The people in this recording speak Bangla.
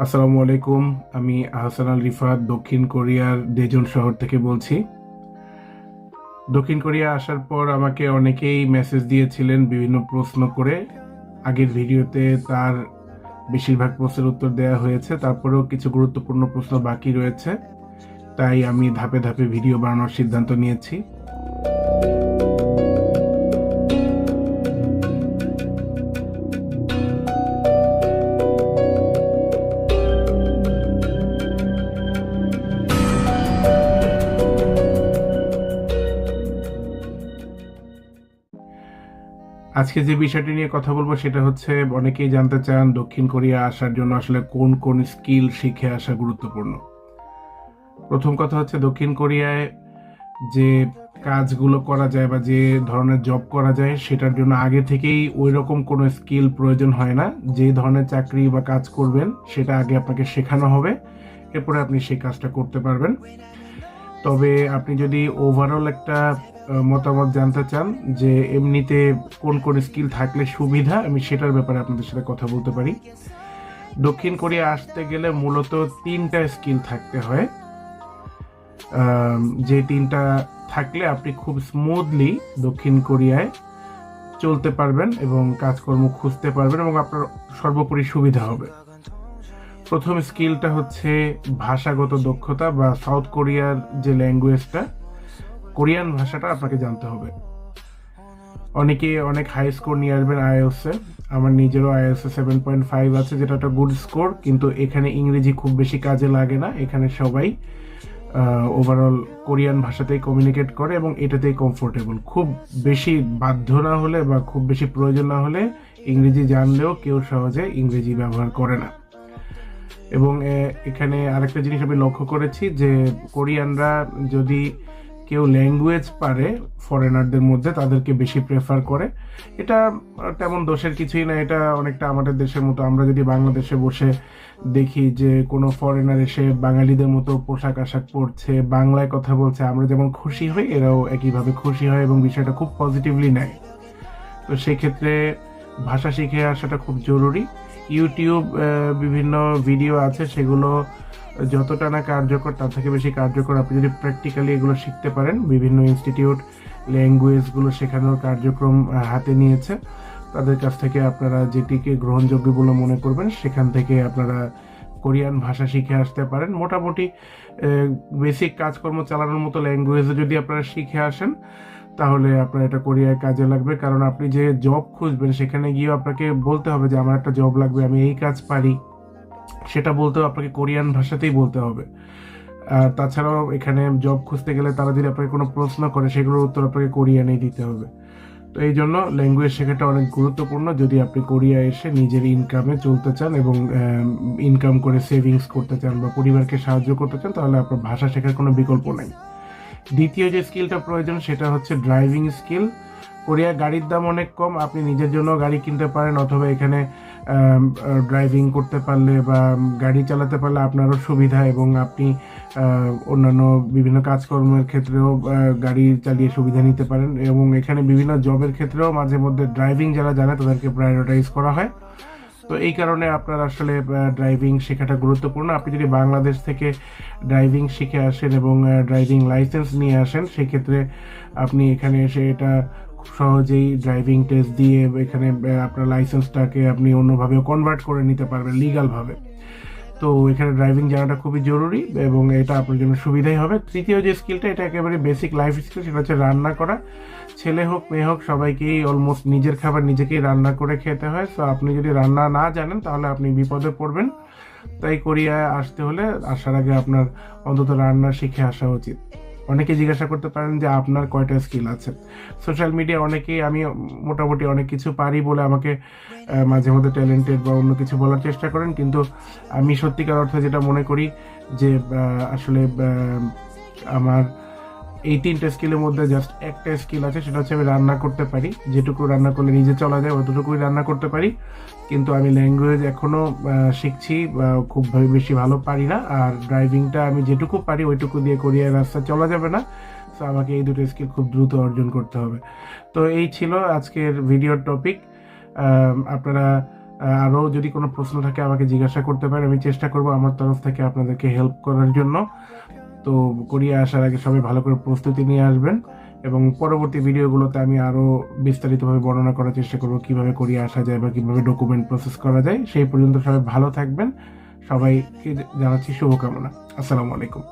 আসসালামু আলাইকুম, আমি আহসান আল রিফাত, দক্ষিণ কোরিয়ার দেজন শহর থেকে বলছি। দক্ষিণ কোরিয়া আসার পর আমাকে অনেকেই মেসেজ দিয়েছিলেন বিভিন্ন প্রশ্ন করে। আগের ভিডিওতে তার বেশিরভাগ প্রশ্নের উত্তর দেওয়া হয়েছে, তারপরেও কিছু গুরুত্বপূর্ণ প্রশ্ন বাকি রয়েছে। তাই আমি ধাপে ধাপে ভিডিও বানানোর সিদ্ধান্ত নিয়েছি। আজকে যে বিষয়টি নিয়ে কথা বলব সেটা হচ্ছে, অনেকেই জানতে চান দক্ষিণ কোরিয়া আসার জন্য আসলে কোন কোন স্কিল শিখে আসা গুরুত্বপূর্ণ। প্রথম কথা হচ্ছে দক্ষিণ কোরিয়ায় যে কাজগুলো করা যায় বা যে ধরনের জব করা যায়, সেটার জন্য আগে থেকেই ওই রকম কোনো স্কিল প্রয়োজন হয় না। যে ধরনের চাকরি বা কাজ করবেন, সেটা আগে আপনাকে শেখানো হবে। এরপরে আপনি সেই কাজটা করতে পারবেন। তবে আপনি যদি ওভারঅল একটা মতামত জানতে চান যে এমনিতে কোন কোন স্কিল থাকলে সুবিধা, আমি সেটার ব্যাপারে আপনাদের সাথে কথা বলতে পারি। দক্ষিণ কোরিয়া আসতে গেলে মূলত তিনটা স্কিল থাকতে হয়। যে তিনটা থাকলে আপনি খুব স্মুথলি দক্ষিণ কোরিয়ায় চলতে পারবেন এবং কাজকর্ম খুঁজতে পারবেন এবং আপনার সর্বোপরি সুবিধা হবে। প্রথম স্কিলটা হচ্ছে ভাষাগত দক্ষতা বা সাউথ কোরিয়ার যে ল্যাঙ্গুয়েজটা কোরিয়ান ভাষাটা আপনাকে জানতে হবে। অনেকে অনেক হাই স্কোর নিয়ে আসবেন আইএলসে আমার নিজেরও আইএলসে সেভেন পয়েন্ট ফাইভ আছে, যেটা একটা গুড স্কোর কিন্তু এখানে ইংরেজি খুব বেশি কাজে লাগে না। এখানে সবাই ওভারঅল কোরিয়ান ভাষাতেই কমিউনিকেট করে এবং এটাতেই কমফোর্টেবল খুব বেশি বাধ্য না হলে বা খুব বেশি প্রয়োজন না হলে ইংরেজি জানলেও কেউ সহজে ইংরেজি ব্যবহার করে না। এবং এখানে আরেকটা জিনিস আমি লক্ষ্য করেছি যে কোরিয়ানরা যদি কেউ ল্যাঙ্গুয়েজ পারে ফরেনারদের মধ্যে, তাদেরকে বেশি প্রেফার করে। এটা তেমন দোষের কিছুই না, এটা অনেকটা আমাদের দেশের মতো। আমরা যদি বাংলাদেশে বসে দেখি যে কোনো ফরেনার এসে বাঙালিদের মতো পোশাক আশাক পরছে, বাংলায় কথা বলছে, আমরা যেমন খুশি হই, এরাও একইভাবে খুশি হয় এবং বিষয়টা খুব পজিটিভলি নেয়। তো সেক্ষেত্রে ভাষা শিখে আসাটা খুব জরুরি। ইউটিউব বিভিন্ন ভিডিও আছে, সেগুলো যতটা না কার্যকর, তার থেকে বেশি কার্যকর। আপনি যদি প্র্যাকটিক্যালি এগুলো শিখতে পারেন, বিভিন্ন ইনস্টিটিউট ল্যাঙ্গুয়েজগুলো শেখানোর কার্যক্রম হাতে নিয়েছে, তাদের কাছ থেকে আপনারা যেটিকে গ্রহণযোগ্য বলে মনে করবেন, সেখান থেকে আপনারা কোরিয়ান ভাষা শিখে আসতে পারেন। মোটামুটি বেসিক কাজকর্ম চালানোর মতো ল্যাঙ্গুয়েজে যদি আপনারা শিখে আসেন তাহলে আপনার এটা কোরিয়ায় কাজে লাগবে। কারণ আপনি যে জব খুঁজবেন, সেখানে গিয়েও আপনাকে বলতে হবে যে, আমার একটা জব লাগবে, আমি এই কাজ পারি। সেটা বলতেও আপনাকে কোরিয়ান ভাষাতেই বলতে হবে। তাছাড়াও এখানে জব খুঁজতে গেলে তারা যদি আপনাকে কোনো প্রশ্ন করে, সেগুলোর উত্তর আপনাকে কোরিয়ানেই দিতে হবে। তো এই জন্য ল্যাঙ্গুয়েজ শেখাটা অনেক গুরুত্বপূর্ণ। যদি আপনি কোরিয়া এসে নিজের ইনকামে চলতে চান এবং ইনকাম করে সেভিংস করতে চান বা পরিবারকে সাহায্য করতে চান, তাহলে আপনার ভাষা শেখার কোনো বিকল্প নেই। দ্বিতীয় যে স্কিলটা প্রয়োজন সেটা হচ্ছে ড্রাইভিং স্কিল কোরিয়া গাড়ির দাম অনেক কম, আপনি নিজের জন্য গাড়ি কিনতে পারেন অথবা এখানে ড্রাইভিং করতে পারলে বা গাড়ি চালাতে পারলে আপনারও সুবিধা এবং আপনি অন্যান্য বিভিন্ন কাজকর্মের ক্ষেত্রেও গাড়ি চালিয়ে সুবিধা নিতে পারেন এবং এখানে বিভিন্ন জবের ক্ষেত্রেও মাঝে মধ্যে ড্রাইভিং যারা জানে তাদেরকে প্রায়োরিটাইজ করা হয়। তো এই কারণে আপনার আসলে ড্রাইভিং শেখাটা গুরুত্বপূর্ণ। আপনি যদি বাংলাদেশ থেকে ড্রাইভিং শিখে আসেন এবং ড্রাইভিং লাইসেন্স নিয়ে আসেন, সেক্ষেত্রে আপনি এখানে এসে এটা খুব সহজেই ড্রাইভিং টেস্ট দিয়ে এখানে আপনার লাইসেন্সটাকে আপনি অন্যভাবে কনভার্ট করে নিতে পারবেন লিগালভাবে তো এখানে ড্রাইভিং জানাটা খুবই জরুরি এবং এটা আপনার জন্য সুবিধাই হবে। তৃতীয় যে স্কিলটা এটা একেবারে বেসিক লাইফ স্কিল সেটা হচ্ছে রান্না করা। ছেলে হোক, মেয়ে হোক, সবাইকেই অলমোস্ট নিজের খাবার নিজেকেই রান্না করে খেতে হয়। তো আপনি যদি রান্না না জানেন, তাহলে আপনি বিপদে পড়বেন। তাই কোরিয়ায় আসতে হলে আসার আগে আপনার অন্তত রান্না শিখে আসা উচিত। অনেকে জিজ্ঞাসা করতে পারেন যে আপনার কয়টা স্কিল আছে। সোশ্যাল মিডিয়া অনেকেই, আমি মোটামুটি অনেক কিছু পারি বলে আমাকে মাঝে মধ্যে ট্যালেন্টেড বা অন্য কিছু বলার চেষ্টা করেন। কিন্তু আমি সত্যিকার অর্থে যেটা মনে করি যে আসলে আমার এই তিনটে স্কিলের মধ্যে জাস্ট একটা স্কিল আছে, সেটা হচ্ছে আমি রান্না করতে পারি। যেটুকু রান্না করলে নিজে চলা যায়, অতটুকুই রান্না করতে পারি। কিন্তু আমি ল্যাঙ্গুয়েজ এখনও শিখছি খুব বেশি ভালো পারি না। আর ড্রাইভিংটা আমি যেটুকু পারি, ওইটুকু দিয়ে কোরিয়ার রাস্তা চলা যাবে না। সো আমাকে এই দুটো স্কিল খুব দ্রুত অর্জন করতে হবে। তো এই ছিল আজকের ভিডিওর টপিক আপনারা আরও যদি কোনো প্রশ্ন থাকে আমাকে জিজ্ঞাসা করতে পারেন। আমি চেষ্টা করব আমার তরফ থেকে আপনাদেরকে হেল্প করার জন্য। তো কোরিয়া আসার আগে সবাই ভালো করে প্রস্তুতি নিয়ে আসবেন এবং পরবর্তী ভিডিওগুলোতে আমি আরও বিস্তারিতভাবে বর্ণনা করার চেষ্টা করব কীভাবে কোরিয়া আসা যায় বা কীভাবে ডকুমেন্ট প্রসেস করা যায়। সেই পর্যন্ত সবাই ভালো থাকবেন। সবাইকে জানাচ্ছি শুভকামনা। আসসালামু আলাইকুম।